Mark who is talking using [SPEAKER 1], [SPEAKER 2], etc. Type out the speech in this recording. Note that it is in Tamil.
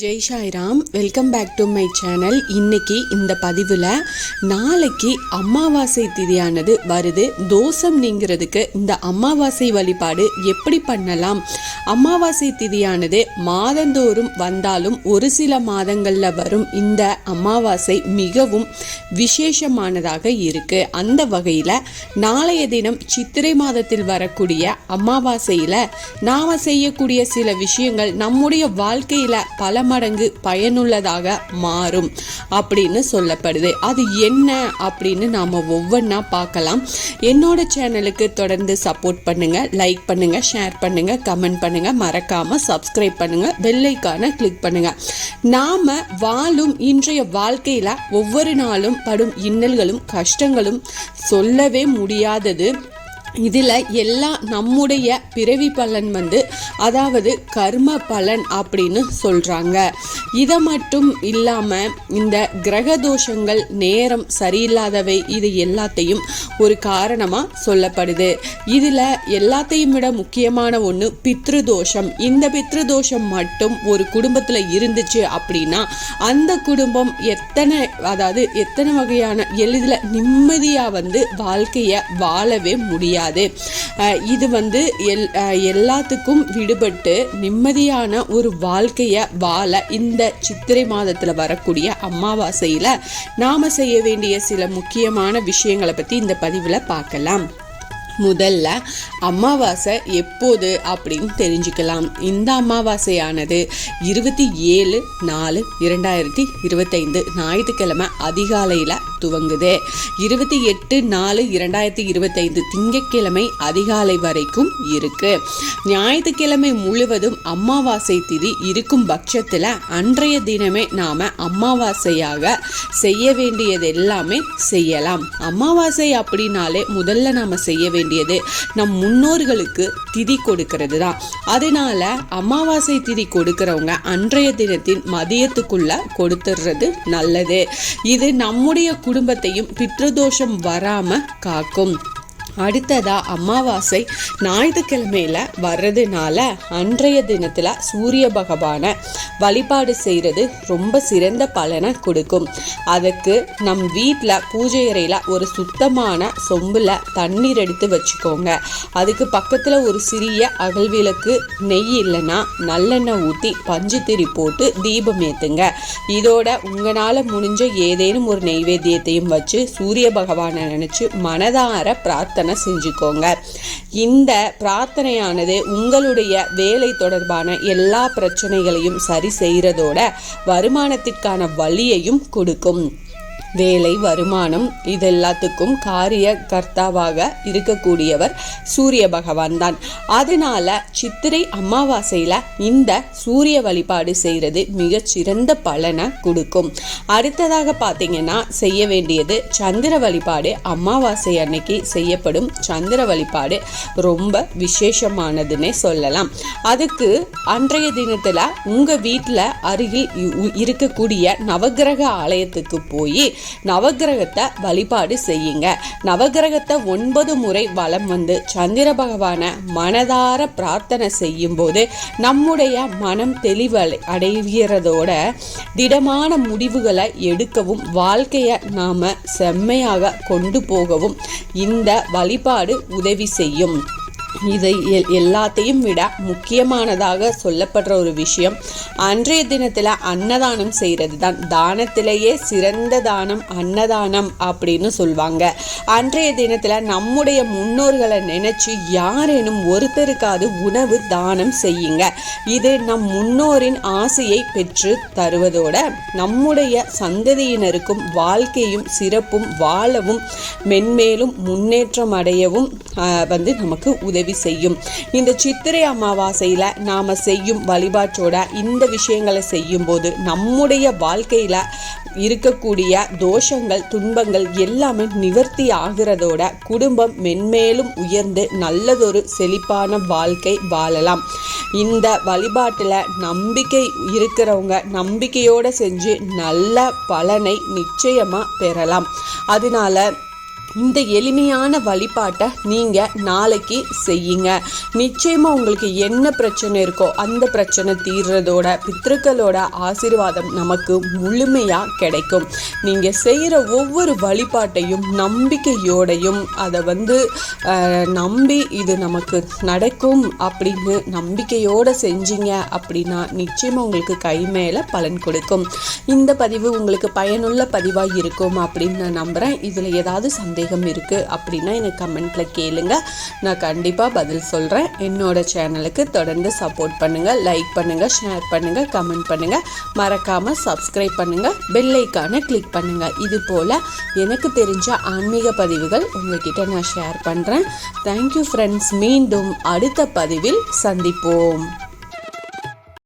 [SPEAKER 1] Jai Sairam welcome back to my channel. இன்னைக்கு இந்த பதிவில் நாளைக்கு அமாவாசை திதியானது வருது. தோஷம் நீங்கிறதுக்கு இந்த அமாவாசை வழிபாடு எப்படி பண்ணலாம்? அமாவாசை திதியானது மாதந்தோறும் வந்தாலும் ஒரு சில மாதங்களில் வரும். இந்த அமாவாசை மிகவும் விசேஷமானதாக இருக்கு. அந்த வகையில் நாளைய தினம் சித்திரை மாதத்தில் வரக்கூடிய அமாவாசையில் நாம் செய்யக்கூடிய சில விஷயங்கள் நம்முடைய வாழ்க்கையில் பல மடங்கு பயனுள்ளதாக மாறும் அப்படின்னு சொல்லப்படுது. அது என்ன அப்படின்னு நாம் ஒவ்வொன்றா பார்க்கலாம். என்னோட சேனலுக்கு தொடர்ந்து சப்போர்ட் பண்ணுங்கள் லைக் பண்ணுங்க ஷேர் பண்ணுங்க கமெண்ட் பண்ணுங்கள் மறக்காமல் சப்ஸ்கிரைப் பண்ணுங்கள் பெல்லைக்கான கிளிக் பண்ணுங்கள் நாம் வாழும் இன்றைய வாழ்க்கையில் ஒவ்வொரு நாளும் படும் இன்னல்களும் கஷ்டங்களும் சொல்லவே முடியாதது. இதில் எல்லாம் நம்முடைய பிறவி பலன் வந்து அதாவது கர்ம பலன் அப்படின்னு சொல்கிறாங்க இதை மட்டும் இல்லாமல் இந்த கிரக தோஷங்கள் நேரம் சரியில்லாதவை இது எல்லாத்தையும் ஒரு காரணமாக சொல்லப்படுது. இதில் எல்லாத்தையும் விட முக்கியமான ஒன்று பித்ரு தோஷம். இந்த பித்ரு தோஷம் மட்டும் ஒரு குடும்பத்தில் இருந்துச்சு அப்படின்னா அந்த குடும்பம் எத்தனை அதாவது எத்தனை வகையான எளிதில் நிம்மதியாக வந்து வாழ்க்கையை வாழவே முடியாது. அஹ் இது வந்து எல் எல்லாத்துக்கும் விடுபட்டு நிம்மதியான ஒரு வாழ்க்கையை வாழ இந்த சித்திரை மாதத்தில் வரக்கூடிய அமாவாசையில் நாம் செய்ய வேண்டிய சில முக்கியமான விஷயங்களை பற்றி இந்த பதிவில் பார்க்கலாம். முதல்ல அமாவாசை எப்போது அப்படின்னு தெரிஞ்சுக்கலாம். இந்த அமாவாசையானது இருபத்தி ஏழு நாலு இரண்டாயிரத்தி இருபத்தைந்து ஞாயிற்றுக்கிழமை அதிகாலையில் துவங்குது. இருபத்தி எட்டு நாலு இரண்டாயிரத்தி இருபத்தைந்து திங்கட்கிழமை அதிகாலை வரைக்கும் இருக்கு. ஞாயிற்றுக்கிழமை முழுவதும் அமாவாசை திதி இருக்கும் பட்சத்தில் அன்றைய தினமே நாம் அமாவாசையாக செய்ய வேண்டியது எல்லாமே செய்யலாம். அமாவாசை அப்படின்னாலே முதல்ல நாம் செய்ய வேண்டியது நம் முன்னோர்களுக்கு திதி கொடுக்கிறது தான் அதனால அமாவாசை திதி கொடுக்கிறவங்க அன்றைய தினத்தின் மதியத்துக்குள்ள கொடுத்துடுறது நல்லது. இது நம்முடைய குடும்பத்தையும் பித்ருதோஷம் வராம காக்கும். அடுத்ததா அமாவாசை. ஞாயிற்றுக்கிழமையில வர்றதுனால அன்றைய தினத்துல சூரிய பகவானை வழிபாடு செய்கிறது ரொம்ப சிறந்த பலனை கொடுக்கும். அதுக்கு நம் வீட்டில் பூஜை அறையில் ஒரு சுத்தமான சொம்பில் தண்ணீர் எடுத்து வச்சுக்கோங்க. அதுக்கு பக்கத்தில் ஒரு சிறிய அகழ்விளக்கு நெய் இல்லைன்னா நல்லெண்ணெய் ஊற்றி பஞ்சு திரி போட்டு தீபம் ஏற்றுங்க இதோட உங்களால் முடிஞ்ச ஏதேனும் ஒரு நெய்வேத்தியத்தையும் வச்சு சூரிய பகவானை நினச்சி மனதார பிரார்த்தனை செஞ்சுக்கோங்க. இந்த பிரார்த்தனையானது உங்களுடைய வேலை தொடர்பான எல்லா பிரச்சனைகளையும் சரி செய்கிறதோட வருமானத்திற்கான வழியையும் கொடுக்கும். வேலை வருமானம் இது எல்லாத்துக்கும் காரிய கர்த்தாவாக இருக்கக்கூடியவர் சூரிய பகவான் தான் அதனால சித்திரை அமாவாசையில் இந்த சூரிய வழிபாடு செய்கிறது மிகச்சிறந்த பலனை கொடுக்கும். அடுத்ததாக பார்த்தீங்கன்னா செய்ய வேண்டியது சந்திர வழிபாடு. அமாவாசை அன்னைக்கு செய்யப்படும் சந்திர வழிபாடு ரொம்ப விசேஷமானதுன்னே சொல்லலாம். அதுக்கு அன்றைய தினத்தில் உங்கள் வீட்டில் அருகில் இ- இருக்கக்கூடிய நவக்கிரக ஆலயத்துக்கு போய் நவக்கிரகத்தை வழிபாடு செய்யுங்க. நவக்கிரகத்தை ஒன்பது முறை வலம் வந்து சந்திர பகவானை மனதார பிரார்த்தனை செய்யும்போது நம்முடைய மனம் தெளிவடை அடைகிறதோட திடமான முடிவுகளை எடுக்கவும் வாழ்க்கையை நாம செம்மையாக கொண்டு போகவும் இந்த வழிபாடு உதவி செய்யும். இதை எல்- எல்லாத்தையும் விட முக்கியமானதாக சொல்லப்படுற ஒரு விஷயம் அன்றைய தினத்தில் அன்னதானம் செய்கிறது தான் தானத்திலேயே சிறந்த தானம் அன்னதானம் அப்படின்னு சொல்லுவாங்க அன்றைய தினத்தில் நம்முடைய முன்னோர்களை நினச்சி யாரேனும் ஒருத்தருக்காவது உணவு தானம் செய்யுங்க. இது நம் முன்னோரின் ஆசையை பெற்று தருவதோட நம்முடைய சந்ததியினருக்கும் வாழ்க்கையும் சிறப்பும் வாழவும் மென்மேலும் முன்னேற்றம் அடையவும் வந்து நமக்கு உதவி செய்யும். இந்த சித்திரை அமாவாசையில் நாம் செய்யும் வழிபாட்டோட இந்த விஷயங்களை செய்யும்போது நம்முடைய வாழ்க்கையில் இருக்கக்கூடிய தோஷங்கள் துன்பங்கள் எல்லாமே நிவர்த்தி ஆகிறதோட குடும்பம் மென்மேலும் உயர்ந்து நல்லதொரு செழிப்பான வாழ்க்கை வாழலாம். இந்த வழிபாட்டில் நம்பிக்கை இருக்கிறவங்க நம்பிக்கையோடு செஞ்சு நல்ல பலனை நிச்சயமாக பெறலாம். அதனால இந்த எளிமையான வழிபாட்டை நீங்கள் நாளைக்கு செய்யுங்க. நிச்சயமாக உங்களுக்கு என்ன பிரச்சனை இருக்கோ அந்த பிரச்சனை தீர்றதோட பித்ருக்களோட ஆசீர்வாதம் நமக்கு முழுமையாக கிடைக்கும். நீங்கள் செய்கிற ஒவ்வொரு வழிபாட்டையும் நம்பிக்கையோடையும் அதை வந்து நம்பி இது நமக்கு நடக்கும் அப்படின்னு நம்பிக்கையோடு செஞ்சீங்க அப்படின்னா நிச்சயமாக உங்களுக்கு கை மேலே பலன் கொடுக்கும். இந்த பதிவு உங்களுக்கு பயனுள்ள பதிவாக இருக்கும் அப்படின்னு நான் நம்புகிறேன் இதில் ஏதாவது சந்தேகம் இருக்குது அப்படின்னா எனக்கு கமெண்ட்டில் கேளுங்க. நான் கண்டிப்பாக பதில் சொல்கிறேன் என்னோட சேனலுக்கு தொடர்ந்து சப்போர்ட் பண்ணுங்கள் லைக் பண்ணுங்கள் ஷேர் பண்ணுங்கள் கமெண்ட் பண்ணுங்கள் மறக்காமல் சப்ஸ்கிரைப் பண்ணுங்கள் பெல்லைக்கான கிளிக் பண்ணுங்கள் இது போல் எனக்கு தெரிஞ்ச ஆன்மீக பதிவுகள் உங்ககிட்ட நான் ஷேர் பண்ணுறேன் தேங்க்யூ ஃப்ரெண்ட்ஸ் மீண்டும் அடுத்த பதிவில் சந்திப்போம்.